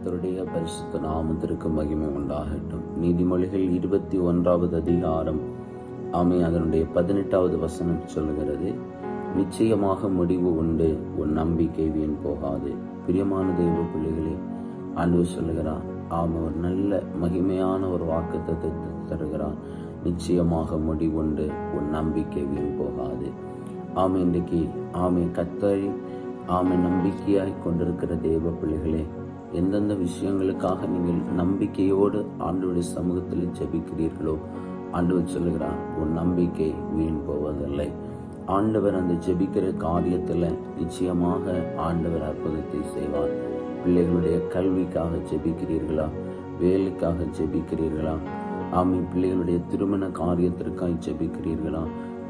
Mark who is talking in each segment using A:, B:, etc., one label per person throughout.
A: கத்தருடைய பரிசுத்த நாமத்திற்கு மகிமை உண்டாகட்டும். நீதிமொழிகள் இருபத்தி ஒன்றாவது அதிகாரம். ஆமை அதனுடைய பதினெட்டாவது வசனம் சொல்லுகிறது நிச்சயமாக முடிவு உண்டு உன் நம்பிக்கை வீண் போகாது. பிரியமான தெய்வ பிள்ளைகளே அன்பு சொல்லுகிறார் ஆம் ஒரு நல்ல மகிமையான ஒரு வாக்குத்தத்தை தருகிறார். நிச்சயமாக முடிவுண்டு உன் நம்பிக்கை வீண் போகாது. ஆமை இன்றைக்கு ஆமை கத்தரை ஆமை நம்பிக்கையாய் கொண்டிருக்கிற தெய்வ பிள்ளைகளே எந்தெந்த விஷயங்களுக்காக நீங்கள் நம்பிக்கையோடு ஆண்டவருடைய சமூகத்தில் ஜெபிக்கிறீர்களோ ஆண்டவர் சொல்கிறார் உன் நம்பிக்கை வீண் போவதில்லை. ஆண்டவர் அந்த ஜெபிக்கிற காரியத்தில் நிச்சயமாக ஆண்டவர் அற்புதத்தை செய்வார். பிள்ளைகளுடைய கல்விக்காக ஜெபிக்கிறீர்களா? வேலைக்காக ஜெபிக்கிறீர்களா? ஆமை பிள்ளைகளுடைய திருமண காரியத்திற்காக ஜெபிக்கிறீர்களா?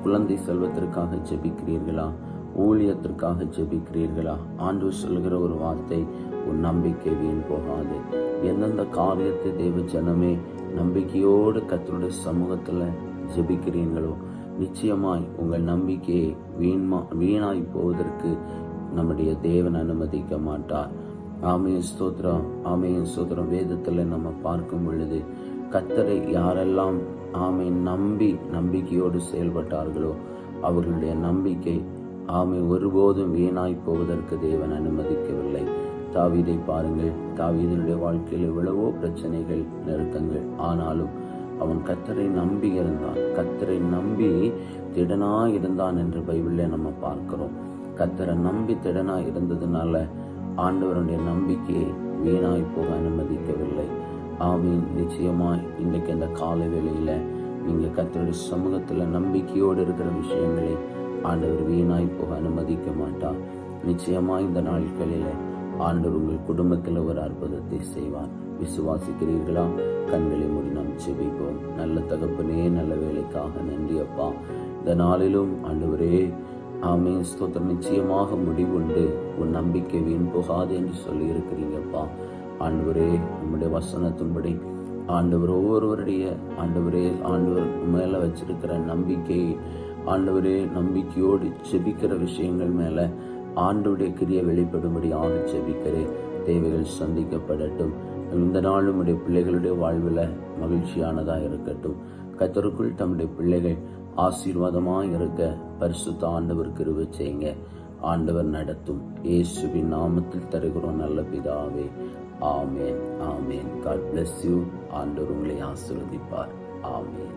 A: குழந்தை செல்வத்திற்காக ஜெபிக்கிறீர்களா? ஊழியத்திற்காக ஜெபிக்கிறீர்களா? ஆண்டு சொல்லுகிற ஒரு வார்த்தை உன் நம்பிக்கை வீண் போகாது. எந்தெந்த காரியத்தை தேவ ஜனமே நம்பிக்கையோடு கத்தருடைய சமூகத்தில் ஜெபிக்கிறீங்களோ நிச்சயமாய் உங்கள் நம்பிக்கையை வீண்மா வீணாய் போவதற்கு நம்முடைய தேவன் அனுமதிக்க மாட்டார். ஆமையின் ஸ்தோத்திரம். ஆமையின் ஸ்தோத்திரம். வேதத்தில் நம்ம பார்க்கும் பொழுது கத்தரை யாரெல்லாம் ஆமை நம்பி நம்பிக்கையோடு செயல்பட்டார்களோ அவர்களுடைய நம்பிக்கை ஆமை ஒருபோதும் வீணாய் போவதற்கு தேவன் அனுமதிக்கவில்லை. தாவீதை பாருங்கள். தாவீதனுடைய வாழ்க்கையில் எவ்வளவோ பிரச்சனைகள் நெருக்கங்கள். ஆனாலும் அவன் கத்தரை நம்பி இருந்தான். கத்தரை நம்பி திடனா இருந்தான் என்று பைபிளில் நம்ம பார்க்கிறோம். கத்தரை நம்பி திடனா இருந்ததுனால ஆண்டவருடைய நம்பிக்கையை வீணாய் போக அனுமதிக்கவில்லை. ஆமீன். நிச்சயமாய் இன்றைக்கு அந்த கால வேளையில் நீங்கள் கத்தருடைய சமூகத்தில் நம்பிக்கையோடு இருக்கிற விஷயங்களை ஆண்டவர் வீணாய் போக அனுமதிக்க மாட்டார். நிச்சயமா இந்த நாட்களில் ஆண்டவர் உங்கள் குடும்பத்தில் ஒரு அற்புதத்தை செய்வார். விசுவாசிக்கிறீர்களா? கண்களை மூடி நாம் செபிப்போம் நல்ல தகப்பனே நல்ல வேலைக்காக நன்றி அப்பா. இந்த நாளிலும் ஆண்டவரே ஆமே ஸ்தோத்திரம். நிச்சயமாக முடிவுண்டு உன் நம்பிக்கை வீண் போகாது என்று சொல்லி இருக்கிறீங்கப்பா ஆண்டவரே நம்முடைய வசனத்தின்படி ஆண்டவர் ஒவ்வொருவருடைய ஆண்டவரே ஆண்டவர் மேலே வச்சிருக்கிற நம்பிக்கை ஆண்டவரே நம்பிக்கையோடு செபிக்கிற விஷயங்கள் மேலே ஆண்டவுடைய கிரிய வெளிப்படும்படி ஆக செபிக்கிறேன் தேவைகள் சந்திக்கப்படட்டும். இந்த நாளும் உடைய பிள்ளைகளுடைய வாழ்வில் மகிழ்ச்சியானதாக இருக்கட்டும். கத்தருக்குள் தம்முடைய பிள்ளைகள் ஆசீர்வாதமாக இருக்க பரிசுத்த ஆண்டவர் கிருவை செய்யுங்க. ஆண்டவர் நடத்தும். இயேசுவின் நாமத்தில் தருகிறோம் நல்ல பிதாவே. ஆமேன் ஆமேன். காட் பிளஸ் யூ ஆண்டவர் உங்களை ஆசீர்வதிப்பார். ஆமேன்.